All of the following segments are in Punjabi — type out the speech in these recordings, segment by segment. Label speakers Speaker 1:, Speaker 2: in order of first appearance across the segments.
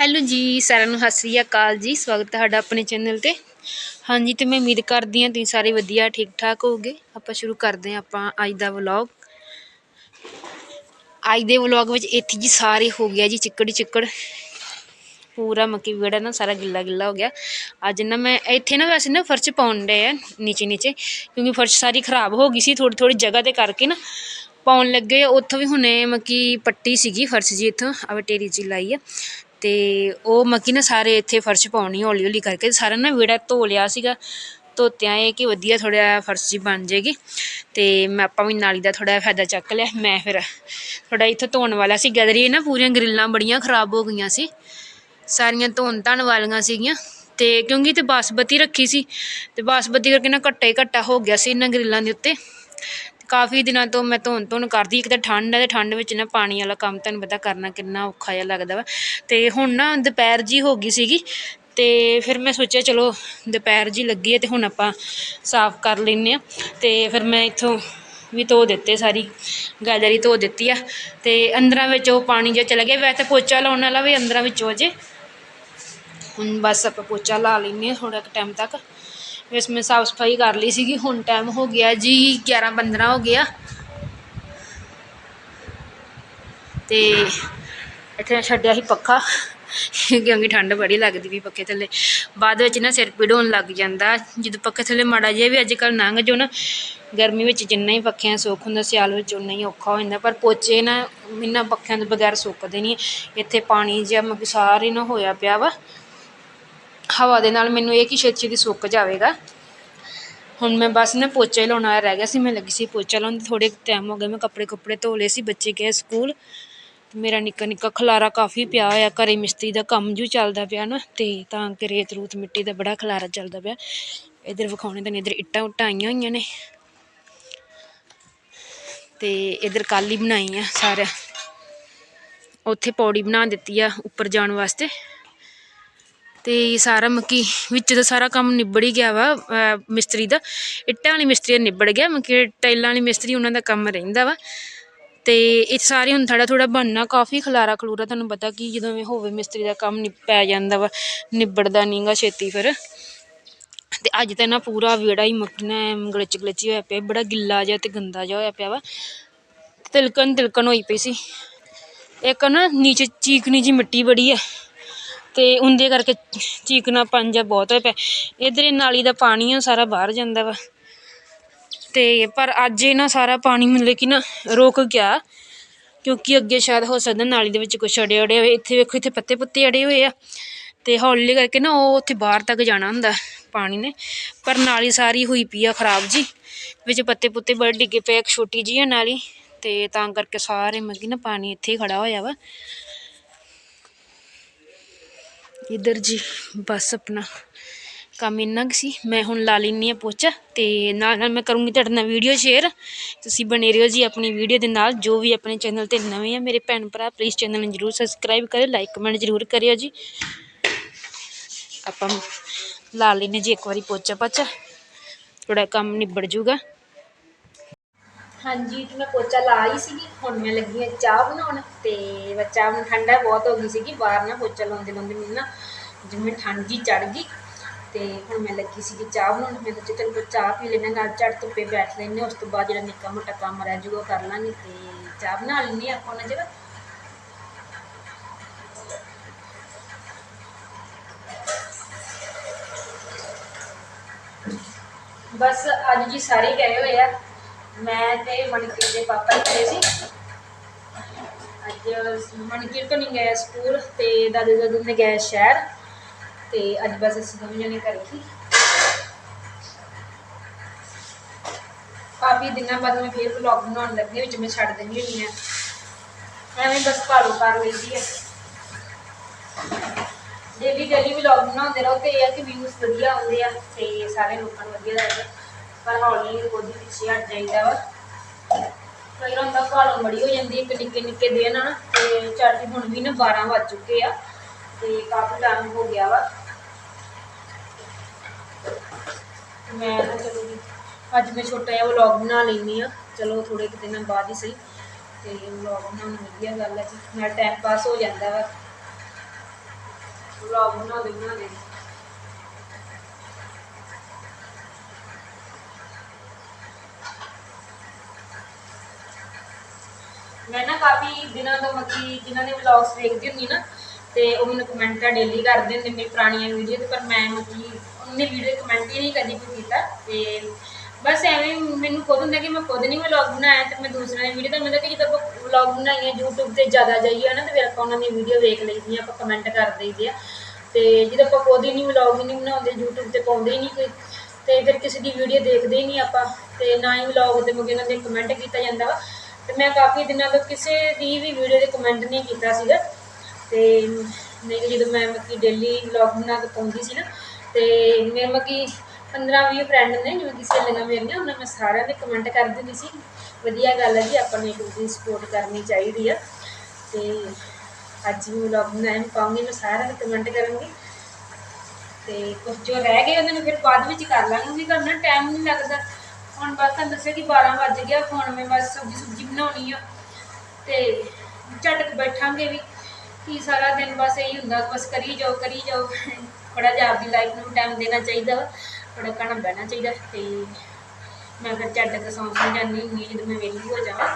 Speaker 1: ਹੈਲੋ ਜੀ, ਸਾਰਿਆਂ ਨੂੰ ਸਤਿ ਸ੍ਰੀ ਅਕਾਲ ਜੀ। ਸਵਾਗਤ ਹੈ ਤੁਹਾਡਾ ਆਪਣੇ ਚੈਨਲ ਤੇ। ਹਾਂਜੀ ਤੇ ਮੈਂ ਉਮੀਦ ਕਰਦੀ ਹਾਂ ਤੁਸੀਂ ਸਾਰੇ ਵਧੀਆ ਠੀਕ ਠਾਕ ਹੋਗੇ ਆਪਾਂ ਸ਼ੁਰੂ ਕਰਦੇ ਹਾਂ ਆਪਾਂ ਅੱਜ ਦਾ ਵਲੌਗ ਅੱਜ ਦੇ ਵਲੌਗ ਵਿੱਚ ਇੱਥੇ ਜੀ ਸਾਰੇ ਹੋ ਗਿਆ ਜੀ, ਚਿੱਕੜ ਚਿੱਕੜ। ਪੂਰਾ ਮੱਕੀ ਵਿਹੜਾ ਨਾ, ਸਾਰਾ ਗਿੱਲਾ ਗਿੱਲਾ ਹੋ ਗਿਆ। ਅੱਜ ਨਾ ਮੈਂ ਇੱਥੇ ਨਾ ਵੈਸੇ ਨਾ ਫਰਸ਼ ਪਾਉਣ ਦੇ ਆ ਨੀਚੇ ਨੀਚੇ ਕਿਉਂਕਿ ਫਰਸ਼ ਸਾਰੀ ਖਰਾਬ ਹੋ ਗਈ ਸੀ ਥੋੜੀ ਥੋੜੀ ਜਗ੍ਹਾ ਤੇ ਕਰਕੇ ਨਾ ਪਾਉਣ ਲੱਗੇ ਉੱਥੋਂ ਵੀ ਹੁਣੇ ਮੱਕੀ ਪੱਟੀ ਸੀਗੀ ਫਰਸ਼ ਜੀ ਇੱਥੋਂ ਆ ਵਟੇਰੀ ਜੀ ਲਾਈ ਆ। ਅਤੇ ਉਹ ਮੱਕੀ ਨਾ ਸਾਰੇ ਇੱਥੇ ਫਰਸ਼ ਪਾਉਣੀ ਹੌਲੀ ਹੌਲੀ ਕਰਕੇ ਸਾਰਾ ਨਾ ਵਿਹੜਾ ਧੋ ਲਿਆ ਸੀਗਾ। ਧੋਤਿਆਂ ਇਹ ਕਿ ਵਧੀਆ ਥੋੜਾ ਫਰਸ਼ ਜੀ ਬਣ ਜੇਗੀ ਅਤੇ ਮੈਂ ਆਪਾਂ ਵੀ ਨਾਲੀ ਦਾ ਥੋੜਾ ਫਾਇਦਾ ਚੱਕ ਲਿਆ। ਮੈਂ ਫਿਰ ਥੋੜ੍ਹਾ ਇੱਥੇ ਧੋਣ ਵਾਲਾ ਸੀ, ਗਦਰੀ ਨਾ ਪੂਰੀਆਂ ਗਰਿੱਲਾਂ ਬੜੀਆਂ ਖਰਾਬ ਹੋ ਗਈਆਂ ਸੀ, ਸਾਰੀਆਂ ਧੋਣ ਧਣ ਵਾਲੀਆਂ ਸੀਗੀਆਂ ਤੇ ਕਿਉਂਕਿ ਤੇ ਬਾਸਮਤੀ ਰੱਖੀ ਸੀ ਤੇ ਬਾਸਮਤੀ ਕਰਕੇ ਨਾ ਘੱਟਾ ਹੀ ਘੱਟਾ ਹੋ ਗਿਆ ਸੀ ਇਹਨਾਂ ਗਰਿੱਲਾਂ ਦੇ ਉੱਤੇ। ਕਾਫੀ ਦਿਨਾਂ ਤੋਂ ਮੈਂ ਧੋਣ ਧੋਣ ਕਰਦੀ, ਇੱਕ ਤਾਂ ਠੰਡ ਹੈ ਅਤੇ ਠੰਡ ਵਿੱਚ ਨਾ ਪਾਣੀ ਵਾਲਾ ਕੰਮ ਤੁਹਾਨੂੰ ਪਤਾ ਕਰਨਾ ਕਿੰਨਾ ਔਖਾ ਜਿਹਾ ਲੱਗਦਾ ਵਾ। ਅਤੇ ਹੁਣ ਨਾ ਦੁਪਹਿਰ ਜਿਹੀ ਹੋ ਗਈ ਸੀਗੀ ਅਤੇ ਫਿਰ ਮੈਂ ਸੋਚਿਆ ਚਲੋ ਦੁਪਹਿਰ ਜਿਹੀ ਲੱਗੀ ਹੈ ਅਤੇ ਹੁਣ ਆਪਾਂ ਸਾਫ਼ ਕਰ ਲੈਂਦੇ ਹਾਂ ਅਤੇ ਫਿਰ ਮੈਂ ਇੱਥੋਂ ਵੀ ਧੋ ਦਿੱਤੇ ਸਾਰੀ ਗਾਜਰੀ ਧੋ ਦਿੱਤੀ ਆ। ਅਤੇ ਅੰਦਰਾਂ ਵਿੱਚ ਉਹ ਪਾਣੀ ਜਿਹਾ ਚਲਾ ਗਿਆ, ਵੈਸੇ ਪੋਚਾ ਲਾਉਣ ਵਾਲਾ ਵੀ ਅੰਦਰਾਂ ਵਿੱਚੋਂ ਅਜੇ ਹੁਣ ਬਸ ਆਪਾਂ ਪੋਚਾ ਲਾ ਲੈਂਦੇ ਹਾਂ ਥੋੜ੍ਹਾ ਕੁ ਟਾਈਮ ਤੱਕ। ਵੈਸੇ ਮੈਂ ਸਾਫ਼ ਸਫ਼ਾਈ ਕਰ ਲਈ ਸੀਗੀ, ਹੁਣ ਟਾਈਮ ਹੋ ਗਿਆ ਜੀ 11 15 ਹੋ ਗਿਆ। ਤੇ ਇੱਥੇ ਛੱਡਿਆ ਸੀ ਪੱਖਾ, ਕਿਉਂਕਿ ਠੰਡ ਬੜੀ ਲੱਗਦੀ ਵੀ ਪੱਖੇ ਥੱਲੇ। ਬਾਅਦ ਵਿੱਚ ਨਾ ਸਿਰ ਪੀੜ ਹੋਣ ਲੱਗ ਜਾਂਦਾ, ਜਦੋਂ ਪੱਖੇ ਥੱਲੇ ਮਾੜਾ ਜਿਹਾ ਵੀ ਅੱਜ ਕੱਲ੍ਹ ਲੰਘ ਜੋ ਨਾ, ਗਰਮੀ ਵਿੱਚ ਜਿੰਨਾ ਹੀ ਪੱਖਿਆਂ ਸੁੱਖ ਹੁੰਦਾ, ਸਿਆਲ ਵਿੱਚ ਉਨਾ ਹੀ ਔਖਾ ਹੋ ਜਾਂਦਾ, ਪਰ ਪੋਚੇ ਨਾ ਇਹਨਾਂ ਪੱਖਿਆਂ ਦੇ ਬਗੈਰ ਸੁੱਕਦੇ ਨਹੀਂ ਇੱਥੇ ਪਾਣੀ ਜਿਹਾ ਮਤਲਬ ਸਾਰੇ ਨਾ ਹੋਇਆ ਪਿਆ ਵਾ। ਹਵਾ ਦੇ ਨਾਲ ਮੈਨੂੰ ਇਹ ਕਿ ਛੇਤੀ ਛੇਤੀ ਸੁੱਕ ਜਾਵੇਗਾ। ਹੁਣ ਮੈਂ ਬਸ ਨਾ ਪੋਚਾ ਹੀ ਲਾਉਣਾ ਰਹਿ ਗਿਆ ਸੀ, ਮੈਂ ਲੱਗੀ ਸੀ ਪੋਚਾ ਲਾਉਣ ਥੋੜੇ ਟਾਈਮ ਹੋ ਗਏ, ਮੈਂ ਕੱਪੜੇ ਕੁੱਪੜੇ ਧੋ ਲਏ ਸੀ ਬੱਚੇ ਗਏ ਸਕੂਲ। ਮੇਰਾ ਨਿੱਕਾ ਨਿੱਕਾ ਖਲਾਰਾ ਕਾਫੀ ਪਿਆ ਹੋਇਆ, ਘਰੇ ਮਿਸਤਰੀ ਦਾ ਕੰਮ ਜੂ ਚੱਲਦਾ ਪਿਆ ਨਾ, ਤੇ ਤਾਂ ਕਿ ਰੇਤ ਰੂਤ ਮਿੱਟੀ ਦਾ ਬੜਾ ਖਲਾਰਾ ਚੱਲਦਾ ਪਿਆ। ਇਧਰ ਵਿਖਾਉਣੇ ਤਾਂ ਇਧਰ ਇੱਟਾਂ ਉੱਟਾਂ ਆਈਆਂ ਹੋਈਆਂ ਨੇ। ਤੇ ਇਧਰ ਕਾਲੀ ਬਣਾਈ ਆ ਸਾਰਾ ਉੱਥੇ ਪੌੜੀ ਬਣਾ ਦਿੱਤੀ ਆ, ਉੱਪਰ ਜਾਣ ਵਾਸਤੇ। ਅਤੇ ਸਾਰਾ ਮੱਕੀ ਵਿੱਚ ਤਾਂ ਸਾਰਾ ਕੰਮ ਨਿਬੜ ਹੀ ਗਿਆ ਵਾ ਮਿਸਤਰੀ ਦਾ। ਇੱਟਾਂ ਵਾਲੀ ਮਿਸਤਰੀ ਦਾ ਨਿਬੜ ਗਿਆ ਮਕੀ ਟਾਈਲਾਂ ਵਾਲੀ ਮਿਸਤਰੀ ਉਹਨਾਂ ਦਾ ਕੰਮ ਰਹਿੰਦਾ ਵਾ। ਅਤੇ ਇਹ ਸਾਰੇ ਹੁਣ ਥੋੜ੍ਹਾ ਥੋੜ੍ਹਾ ਬਣਨਾ, ਕਾਫੀ ਖਲਾਰਾ ਖਲੂਰਾ ਤੁਹਾਨੂੰ ਪਤਾ ਕਿ ਜਦੋਂ ਵੀ ਹੋਵੇ ਮਿਸਤਰੀ ਦਾ ਕੰਮ ਪੈ ਜਾਂਦਾ ਵਾ, ਨਿਬੜਦਾ ਨਹੀਂ ਗਾ ਛੇਤੀ ਫਿਰ। ਤੇ ਅੱਜ ਤਾਂ ਨਾ ਪੂਰਾ ਵਿਹੜਾ ਹੀ ਮੱਕਣਾ ਗਲਚ ਗਲਚੀ ਹੋਇਆ ਪਿਆ, ਬੜਾ ਗਿੱਲਾ ਜਿਹਾ ਤੇ ਗੰਦਾ ਜਿਹਾ ਹੋਇਆ ਪਿਆ ਵਾ। ਤਿਲਕਣ ਤਿਲਕਣ ਹੋਈ ਪਈ ਸੀ। ਇੱਕ ਨਾ ਨੀਚੇ ਚੀਕਣੀ ਜੀ ਮਿੱਟੀ ਬੜੀ ਹੈ ਅਤੇ ਉਹਦੇ ਕਰਕੇ ਚੀਕਣਾ ਪੰਜਾ ਬਹੁਤ ਹੋਇਆ ਪਿਆ। ਇਧਰ ਨਾਲੀ ਦਾ ਪਾਣੀ ਆ ਸਾਰਾ ਬਾਹਰ ਜਾਂਦਾ ਵਾ। ਅਤੇ ਪਰ ਅੱਜ ਇਹ ਨਾ ਸਾਰਾ ਪਾਣੀ ਮਤਲਬ ਕਿ ਨਾ ਰੁਕ ਗਿਆ, ਕਿਉਂਕਿ ਅੱਗੇ ਸ਼ਾਇਦ ਹੋ ਸਕਦਾ ਨਾਲੀ ਦੇ ਵਿੱਚ ਕੁਛ ਅੜੇ ਅੜੇ ਹੋਏ। ਇੱਥੇ ਵੇਖੋ, ਇੱਥੇ ਪੱਤੇ ਪੁੱਤੇ ਅੜੇ ਹੋਏ ਆ। ਅਤੇ ਹੌਲੀ ਕਰਕੇ ਨਾ ਉਹ ਉੱਥੇ ਬਾਹਰ ਤੱਕ ਜਾਣਾ ਹੁੰਦਾ ਪਾਣੀ ਨੇ। ਪਰ ਨਾਲੀ ਸਾਰੀ ਹੋਈ ਪਈ ਆ ਖਰਾਬ ਜੀ। ਵਿੱਚ ਪੱਤੇ ਪੁੱਤੇ ਬੜੇ ਡਿੱਗੇ ਪਏ ਇੱਕ ਛੋਟੀ ਜਿਹੀ ਆ ਨਾਲੀ। ਅਤੇ ਤਾਂ ਕਰਕੇ ਸਾਰੇ ਮਤਲਬ ਕਿ ਨਾ ਪਾਣੀ ਇੱਥੇ ਹੀ ਖੜਾ ਹੋਇਆ ਵਾ। ਇਧਰ ਜੀ ਬਸ ਆਪਣਾ ਕੰਮ ਇੰਨਾ ਕੁ ਸੀ। ਮੈਂ ਹੁਣ ਲਾ ਲੈਂਦੀ ਆ ਪੋਚਾ ਤੇ ਨਾਲ ਨਾਲ ਮੈਂ ਕਰੂੰਗੀ ਤੁਹਾਡੇ ਨਾਲ ਵੀਡੀਓ ਸ਼ੇਅਰ ਤੁਸੀਂ ਬਣੇ ਰਹੋ ਜੀ ਆਪਣੀ ਵੀਡੀਓ ਦੇ ਨਾਲ। ਜੋ ਵੀ ਆਪਣੇ ਚੈਨਲ ਤੇ ਨਵੇਂ ਆ ਮੇਰੇ ਭੈਣ ਭਰਾ ਪਲੀਜ਼ ਚੈਨਲ ਨੂੰ ਜਰੂਰ ਸਬਸਕ੍ਰਾਈਬ ਕਰਿਓ ਲਾਈਕ ਕਮੈਂਟ ਜਰੂਰ ਕਰਿਓ ਜੀ। ਆਪਾਂ ਲਾ ਲੈਨੇ ਜੀ ਇੱਕ ਵਾਰੀ ਪੋਚਾ ਪਾਚਾ। ਥੋੜਾ ਕੰਮ ਨਿਬੜ ਜੂਗਾ ਹਾਂਜੀ, ਤੇ ਮੈਂ ਪੋਚਾ ਲਾ ਹੀ ਸੀਗੀ, ਹੁਣ ਮੈਂ ਲੱਗੀ ਆ ਚਾਹ ਬਣਾਉਣ, ਤੇ ਚਾਹ ਹੁਣ ਠੰਡਾ ਬਹੁਤ ਹੋ ਗਈ ਸੀਗੀ, ਬਾਹਰ ਨਾ ਪੋਚਾ ਲਾਉਂਦੇ ਲਾਉਂਦੇ ਮੈਨੂੰ ਨਾ ਜਿਵੇਂ ਠੰਡ ਜੀ ਚੜ ਗਈ, ਤੇ ਹੁਣ ਮੈਂ ਲੱਗੀ ਸੀਗੀ ਚਾਹ ਬਣਾਉਣ, ਮੈਂ ਸੋਚਿਆ ਚਲੋ ਚਾਹ ਪੀ ਲੈਣਾ ਨਾਲ ਝੜ ਧੁੱਪੇ ਬੈਠ ਲੈਣੇ ਉਸ ਤੋਂ ਬਾਅਦ ਜਿਹੜਾ ਨਿੱਕਾ ਮੋਟਾ ਕੰਮ ਰਹਿ ਜਾਊਗਾ, ਕਰ ਲਾਂਗੇ, ਤੇ ਚਾਹ ਬਣਾ ਲੈਣੀ ਆਪਾਂ ਉਹਨਾਂ ਜਗ੍ਹਾ। ਬਸ ਅੱਜ ਜੀ ਸਾਰੇ ਗਏ ਹੋਏ ਆ। ਮੈਂ ਤੇ ਮਨਕੀਰ ਦੇ ਪਾਪਾ ਹੀ ਗਏ ਸੀ। ਅੱਜ ਮਨਕੀਰ ਤੋਂ ਨਹੀਂ ਗਿਆ ਸਕੂਲ ਤੇ ਦਾਦੂ ਦਾਦੂ ਨੇ ਗਏ ਸ਼ਹਿਰ ਤੇ ਅੱਜ ਬਸ ਅਸੀਂ ਦੋਵੇਂ ਜਣੇ ਘਰੇ ਸੀ ਕਾਫੀ ਦਿਨਾਂ ਬਾਅਦ ਮੈਂ ਫੇਰ ਵਲੌਗ ਬਣਾਉਣ ਲੱਗੀ ਵਿੱਚ ਮੈਂ ਛੱਡ ਦਿੰਦੀ ਹੁੰਦੀ ਆ ਐਵੇਂ ਬਸ ਭਾਲੂ ਕਰ ਲਈਦੀ ਆ ਡੇਲੀ ਡੇਲੀ ਵਲੌਗ ਬਣਾਉਂਦੇ ਰਹੋ ਤੇ ਇਹ ਆ ਕਿ ਵਿਊਜ਼ ਵਧੀਆ ਆਉਂਦੇ ਆ ਤੇ ਸਾਰੇ ਲੋਕਾਂ ਨੂੰ ਵਧੀਆ ਲੱਗਦਾ। ਪਰ ਹੌਲੀ ਉਹਦੇ ਪਿੱਛੇ ਹਟ ਜਾਈਦਾ ਵਾ। ਕਈ ਰੰਦਾ ਭਾਲੂ ਬੜੀ ਹੋ ਜਾਂਦੀ ਇੱਕ ਨਿੱਕੇ ਨਿੱਕੇ ਦਿਨ ਨਾ, ਤੇ ਝਾੜੀ ਹੁਣ ਵੀ ਨਾ 12 ਵੱਜ ਚੁੱਕੇ ਆ, ਤੇ ਕਾਫੀ ਟਾਈਮ ਹੋ ਗਿਆ ਵਾ। ਮੈਂ ਤਾਂ ਚਲੋ ਜੀ, ਅੱਜ ਮੈਂ ਛੋਟਾ ਜਿਹਾ ਵਲੌਗ ਬਣਾ ਲੈਂਦੀ ਆ। ਚਲੋ ਥੋੜੇ ਕੁ ਦਿਨਾਂ ਬਾਅਦ ਹੀ ਸਹੀ। ਤੇ ਵਲੌਗ ਬਣਾਉਣਾ ਵਧੀਆ ਗੱਲ ਹੈ ਜੀ। ਨਾਲ ਟਾਈਮ ਪਾਸ ਹੋ ਜਾਂਦਾ ਵਾ। ਵਲੌਗ ਬਣਾਉਂਦੇ ਬਣਾਉਂਦੇ ਮੈਂ ਨਾ ਕਾਫੀ ਦਿਨਾਂ ਤੋਂ ਮੱਕੀ ਜਿਨ੍ਹਾਂ ਦੇ ਵਲੌਗਸ ਵੇਖਦੀ ਹੁੰਦੀ ਨਾ, ਤੇ ਉਹ ਮੈਨੂੰ ਕਮੈਂਟਾਂ ਡੇਲੀ ਕਰਦੇ ਹੁੰਦੇ ਮੇਰੀ ਪੁਰਾਣੀਆਂ ਵੀਡੀਓ ਤੇ, ਪਰ ਮੈਂ ਮੱਕੀ ਉਹਨੇ ਵੀਡੀਓ ਕਮੈਂਟ ਹੀ ਨਹੀਂ ਕਦੀ ਕੋਈ ਕੀਤਾ ਤੇ ਬਸ ਐਵੇਂ ਮੈਨੂੰ ਖੁਦ ਹੁੰਦਾ ਕਿ ਮੈਂ ਖੁਦ ਨਹੀਂ ਵਲੌਗ ਬਣਾਇਆ ਤੇ ਮੈਂ ਦੂਸਰਿਆਂ ਦੀ ਵੀਡੀਓ ਤਾਂ ਮਤਲਬ ਕਿ ਜਦੋਂ ਆਪਾਂ ਵਲੌਗ ਬਣਾਈਏ YouTube ਤੇ ਜ਼ਿਆਦਾ ਜਾਈਏ ਨਾ ਤੇ ਫਿਰ ਆਪਾਂ ਉਹਨਾਂ ਦੀ ਵੀਡੀਓ ਵੇਖ ਲਈਦੀ ਆ, ਆਪਾਂ ਕਮੈਂਟ ਕਰ ਦਈਦੇ ਆ। ਤੇ ਜਦੋਂ ਆਪਾਂ ਖੁਦ ਹੀ ਨਹੀਂ ਵਲੌਗ ਹੀ ਨਹੀਂ ਬਣਾਉਂਦੇ, YouTube ਤੇ ਪਾਉਂਦੇ ਹੀ ਨਹੀਂ ਕੋਈ, ਤੇ ਫਿਰ ਕਿਸੇ ਦੀ ਵੀਡੀਓ ਦੇਖਦੇ ਹੀ ਨਹੀਂ ਆਪਾਂ, ਤੇ ਨਾ ਹੀ ਵਲੌਗ ਤੇ ਮੁਗੇ ਉਹਨਾਂ ਦੇ ਕਮੈਂਟ ਕੀਤਾ ਜਾਂਦਾ ਵਾ। ਤੇ ਮੈਂ ਕਾਫੀ ਦਿਨਾਂ ਤੋਂ ਕਿਸੇ ਦੀ ਵੀ ਵੀਡੀਓ ਦੇ ਕਮੈਂਟ ਨਹੀਂ ਕੀਤਾ ਸੀਗਾ। ਤੇ ਨਹੀਂ ਜਦੋਂ ਮੈਂ ਮੱਕੀ ਡੇਲੀ ਵਲੌਗ ਬਣਾ ਕੇ ਪਾਉਂਦੀ ਸੀ ਨਾ, ਤੇ ਮੇਰੇ ਮੱਕੀ 15 20 ਫਰੈਂਡ ਨੇ, ਜਿਵੇਂ ਕਿ ਸਹੇਲੀਆਂ ਮੇਰੀਆਂ, ਉਹਨਾਂ ਮੈਂ ਸਾਰਿਆਂ ਦੇ ਕਮੈਂਟ ਕਰ ਦਿੰਦੀ ਸੀ। ਵਧੀਆ ਗੱਲ ਹੈ ਜੀ, ਆਪਾਂ ਨੂੰ ਇੱਕ ਦੂਜੇ ਦੀ ਸਪੋਰਟ ਕਰਨੀ ਚਾਹੀਦੀ ਆ। ਤੇ ਅੱਜ ਵੀ ਵਲੌਗ ਬਣਾਇਆ ਪਾਉਂਗੀ, ਮੈਂ ਸਾਰਿਆਂ ਦੇ ਕਮੈਂਟ ਕਰਾਂਗੀ ਤੇ ਕੁਝ ਜੋ ਰਹਿ ਗਏ, ਉਹਨਾਂ ਨੂੰ ਫਿਰ ਬਾਅਦ ਵਿੱਚ ਕਰ ਲਾਂਗੇ ਵੀ ਕਰਨਾ ਟਾਈਮ ਨਹੀਂ ਲੱਗਦਾ। ਹੁਣ ਬਸ ਤੁਹਾਨੂੰ ਦੱਸਿਆ ਕਿ 12 ਵੱਜ ਗਿਆ, ਹੁਣ ਮੈਂ ਬਸ ਸਬਜ਼ੀ ਸੁਬਜ਼ੀ ਬਣਾਉਣੀ ਆ ਤੇ ਝਟ ਬੈਠਾਂਗੇ ਵੀ ਕੀ ਸਾਰਾ ਦਿਨ ਬਸ ਇਹੀ ਹੁੰਦਾ, ਬਸ ਕਰੀ ਜਾਓ ਕਰੀ ਜਾਓ। ਥੋੜਾ ਜਿਹਾ ਆਪਦੀ ਲਾਈਫ ਨੂੰ ਟਾਈਮ ਦੇਣਾ ਚਾਹੀਦਾ ਵਾ ਥੋੜਾ ਕਣਾ ਬਹਿਣਾ ਚਾਹੀਦਾ ਤੇ ਮੈਂ ਫਿਰ ਝਟ ਕੇ ਸੌਂ ਸੌਂ ਜਾਂਦੀ ਹੁੰਦੀ ਜਦੋਂ ਮੈਂ ਵਿਹਲੀ ਹੋ ਜਾਵਾਂ।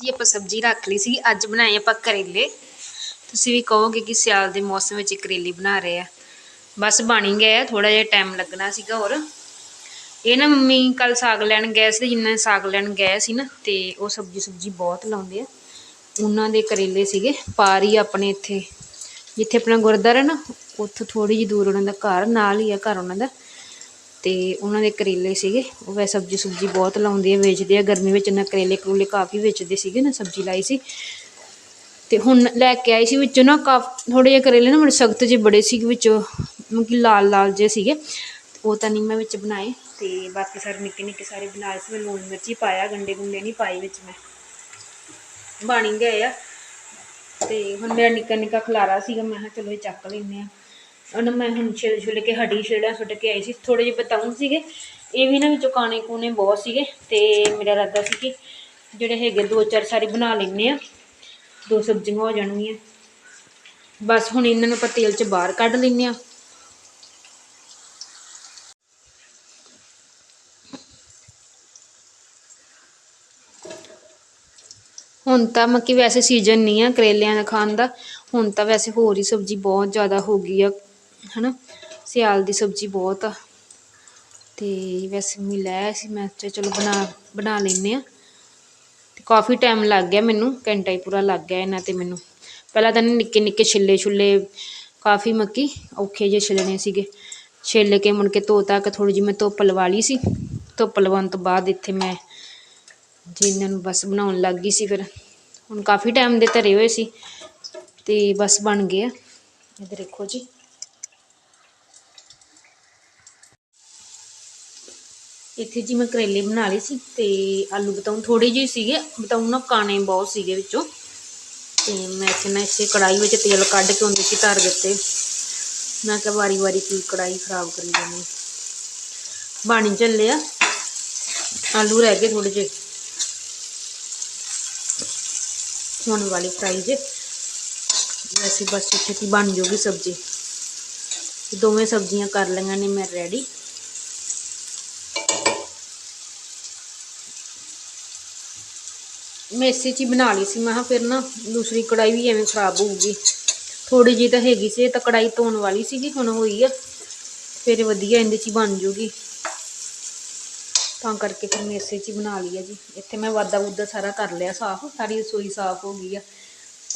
Speaker 1: ਜੀ, ਆਪਾਂ ਸਬਜ਼ੀ ਰੱਖ ਲਈ ਸੀ, ਅੱਜ ਬਣਾਏ ਆਪਾਂ ਕਰੇਲੇ। ਤੁਸੀਂ ਵੀ ਕਹੋਗੇ ਕਿ ਸਿਆਲ ਦੇ ਮੌਸਮ ਵਿੱਚ ਕਰੇਲੇ ਬਣਾ ਰਹੇ ਆ। ਬਸ ਬਣ ਹੀ ਗਏ ਆ ਥੋੜਾ ਜਿਹਾ ਟਾਈਮ ਲੱਗਣਾ ਸੀਗਾ ਹੋਰ। ਇਹ ਨਾ ਮੰਮੀ ਕੱਲ ਸਾਗ ਲੈਣ ਗਏ ਸੀ, ਜਿੰਨਾ ਸਾਗ ਲੈਣ ਗਏ ਸੀ ਨਾ, ਤੇ ਉਹ ਸਬਜ਼ੀ ਸੁਬਜੀ ਬਹੁਤ ਲਾਉਂਦੇ ਆ। ਉਹਨਾਂ ਦੇ ਕਰੇਲੇ ਸੀਗੇ, ਪਾਰ ਹੀ ਆਪਣੇ ਇੱਥੇ, ਜਿੱਥੇ ਆਪਣਾ ਗੁਰਦੁਆਰਾ ਨਾ, ਉੱਥੋਂ ਥੋੜੀ ਜਿਹੀ ਦੂਰ ਉਹਨਾਂ ਦਾ ਘਰ, ਨਾਲ ਹੀ ਆ ਘਰ ਉਹਨਾਂ ਦਾ। ਤੇ ਉਹਨਾਂ ਦੇ ਕਰੇਲੇ ਸੀਗੇ, ਉਹ ਵੈ ਸਬਜ਼ੀ ਸੁਬਜੀ ਬਹੁਤ ਲਾਉਂਦੇ ਆ, ਵੇਚਦੇ ਆ। ਗਰਮੀ ਵਿੱਚ ਨਾ ਕਰੇਲੇ ਕਰੂਲੇ ਕਾਫੀ ਵੇਚਦੇ ਸੀਗੇ ਨਾ, ਸਬਜ਼ੀ ਲਾਈ ਸੀ। ਤੇ ਹੁਣ ਲੈ ਕੇ ਆਈ ਸੀ ਵਿੱਚੋਂ ਨਾ, ਕਾਫ ਥੋੜੇ ਜਿਹੇ ਕਰੇਲੇ ਨਾ, ਬੜੇ ਸਖਤ ਜਿਹੇ ਬੜੇ ਸੀ ਵਿੱਚੋਂ ਮਤਲਬ ਕਿ ਲਾਲ ਲਾਲ ਜਿਹੇ ਸੀਗੇ। ਉਹ ਤਾਂ ਨਹੀਂ ਮੈਂ ਵਿੱਚ ਬਣਾਏ। ਤੇ ਬਾਕੀ ਸਾਰੇ ਨਿੱਕੇ ਨਿੱਕੇ ਸਾਰੇ ਬਣਾਏ ਸੀ। ਮੈਂ ਲੂਣ ਮਿਰਚੀ ਪਾਇਆ, ਗੰਡੇ ਗੁੰਡੇ ਨਹੀਂ ਪਾਏ ਵਿੱਚ ਮੈਂ। ਬਣ ਗਏ ਆ। ਤੇ ਹੁਣ ਮੇਰਾ ਨਿੱਕਾ ਨਿੱਕਾ ਖਲਾਰਾ ਸੀਗਾ। ਮੈਂ ਕਿਹਾ ਚਲੋ ਇਹ ਚੱਕ ਲੈਂਦੇ ਆ। ਉਹਨੂੰ ਮੈਂ ਹੁਣ ਛਿਲ ਛਿਲ ਕੇ ਹੱਡੀ ਛਿਲੜਾ ਸੁੱਟ ਕੇ ਆਈ ਸੀ। ਥੋੜੇ ਜਿਹੇ ਬਤਾਉਂ ਸੀਗੇ। ਇਹ ਵੀ ਨਾ ਵਿੱਚੋਂ ਕਾਣੇ ਕੂਨੇ ਬਹੁਤ ਸੀਗੇ। ਤੇ ਮੇਰਾ ਇਰਾਦਾ ਸੀ ਕਿ ਜਿਹੜੇ ਹੈਗੇ ਦੋ ਚਾਰ ਸਾਰੇ ਬਣਾ ਲੈਂਦੇ ਆ। ਦੋ ਸਬਜ਼ੀਆਂ ਹੋ ਜਾਣਗੀਆਂ। ਬਸ ਹੁਣ ਇਹਨਾਂ ਨੂੰ ਆਪਾਂ ਤੇਲ 'ਚ ਬਾਹਰ ਕੱਢ ਲੈਂਦੇ ਆ। ਹੁਣ ਤਾਂ ਮੱਕੀ ਵੈਸੇ ਸੀਜ਼ਨ ਨਹੀਂ ਆ ਕਰੇਲਿਆਂ ਦਾ ਖਾਣ ਦਾ, ਹੁਣ ਤਾਂ ਵੈਸੇ ਹੋਰ ਹੀ ਸਬਜ਼ੀ ਬਹੁਤ ਜ਼ਿਆਦਾ ਹੋ ਗਈ ਆ, ਹਨਾ? ਸਿਆਲ ਦੀ ਸਬਜ਼ੀ ਬਹੁਤ ਆ। ਤੇ ਵੈਸੇ ਮੈਂ ਲੈ ਸੀ, ਮੈਂ ਕਿਹਾ ਚਲੋ ਬਣਾ ਬਣਾ ਲੈਨੇ ਆ। ਤੇ ਕਾਫੀ ਟਾਈਮ ਲੱਗ ਗਿਆ ਮੈਨੂੰ, ਘੰਟਾ ਹੀ ਪੂਰਾ ਲੱਗ ਗਿਆ ਇਹਨਾਂ ਤੇ ਮੈਨੂੰ। ਪਹਿਲਾਂ ਤਾਂ ਨਿੱਕੇ ਨਿੱਕੇ ਛਿੱਲੇ ਛੁੱਲੇ ਕਾਫੀ ਮੱਕੀ ਔਖੇ ਜਿਹੇ ਛਿੱਲਣੇ ਸੀਗੇ। ਛਿੱਲ ਕੇ ਮੁੜ ਕੇ ਧੋ ਤੱਕ ਥੋੜੀ ਜਿਹੀ ਮੈਂ ਧੁੱਪ ਲਵਾ ਲਈ ਸੀ। ਧੁੱਪ ਲਵਾਉਣ ਤੋਂ ਬਾਅਦ ਇੱਥੇ ਮੈਂ ਜੀ, ਇਹਨਾਂ ਨੂੰ ਬਸ ਬਣਾਉਣ ਲੱਗ ਗਈ ਸੀ ਫਿਰ। ਹੁਣ ਕਾਫੀ ਟਾਈਮ ਦੇ ਧਰੇ ਹੋਏ ਸੀ ਤੇ ਬਸ ਬਣ ਗਏ ਆ। ਇਧਰ ਦੇਖੋ ਜੀ। ਇੱਥੇ ਜੀ ਮੈਂ ਕਰੇਲੇ ਬਣਾ ਲਏ ਸੀ ਤੇ ਆਲੂ ਬਤਾਉ ਥੋੜੇ ਜਿਹੇ ਸੀਗੇ ਬਤਾਉ ਨਾ ਕਾਣੇ ਬਹੁਤ ਸੀਗੇ ਵਿੱਚੋਂ। ਤੇ ਮੈਂ ਇੱਥੇ ਨਾ ਇੱਥੇ ਕੜਾਈ ਵਿੱਚ ਤੇਲ ਕੱਢ ਕੇ ਉਹਦੇ 'ਚ ਧਰ ਦਿੱਤੇ ਮੈਂ ਕਿਹਾ ਵਾਰੀ ਵਾਰੀ ਕੀ ਕੜਾਈ ਖਰਾਬ ਕਰੀ ਜਾਂਦੀ ਬਾਣੀ ਚੱਲੇ ਆ। ਆਲੂ ਰਹਿ ਗਏ ਥੋੜੇ ਜਿਹੇ। ਹੋਣ ਵਾਲੀ ਫਰਾਈ ਜੇ ਵੈਸੇ ਬਸ ਛੇਤੀ ਬਣ ਜੂਗੀ ਸਬਜ਼ੀ ਦੋਵੇਂ ਸਬਜ਼ੀਆਂ ਕਰ ਲਈਆਂ ਨੇ ਮੈਂ ਰੈਡੀ ਮੈਂ ਇਸੇ 'ਚ ਹੀ ਬਣਾ ਲਈ ਸੀ ਮੈਂ ਕਿਹਾ ਫਿਰ ਨਾ ਦੂਸਰੀ ਕੜਾਈ ਵੀ ਐਵੇਂ ਖਰਾਬ ਹੋਊਗੀ ਥੋੜੀ ਜਿਹੀ ਤਾਂ ਹੈਗੀ ਸੀ ਇਹ ਤਾਂ ਕੜਾਈ ਧੋਣ ਵਾਲੀ ਸੀਗੀ ਹੁਣ ਹੋਈ ਆ ਫਿਰ ਵਧੀਆ ਇਹਦੇ 'ਚ ਹੀ ਬਣ ਜੂਗੀ ਤਾਂ ਕਰਕੇ ਫਿਰ ਮੈਂ ਇਸੇ 'ਚ ਹੀ ਬਣਾ ਲਈ ਆ ਜੀ। ਇੱਥੇ ਮੈਂ ਵਾਦਾ ਵੁਦਾ ਸਾਰਾ ਕਰ ਲਿਆ ਸਾਫ਼, ਸਾਰੀ ਰਸੋਈ ਸਾਫ਼ ਹੋ ਗਈ ਆ।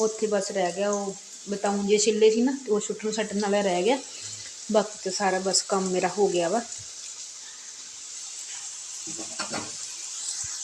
Speaker 1: ਉੱਥੇ ਬਸ ਰਹਿ ਗਿਆ ਉਹ ਬਤਾਉਂ ਜੇ ਛਿੱਲੇ ਸੀ ਨਾ ਉਹ ਸੁੱਟਣ ਛੱਟਣ ਵਾਲਾ ਰਹਿ ਗਿਆ। ਬਾਕੀ ਤਾਂ ਸਾਰਾ ਬਸ ਕੰਮ ਮੇਰਾ ਹੋ ਗਿਆ ਵਾ।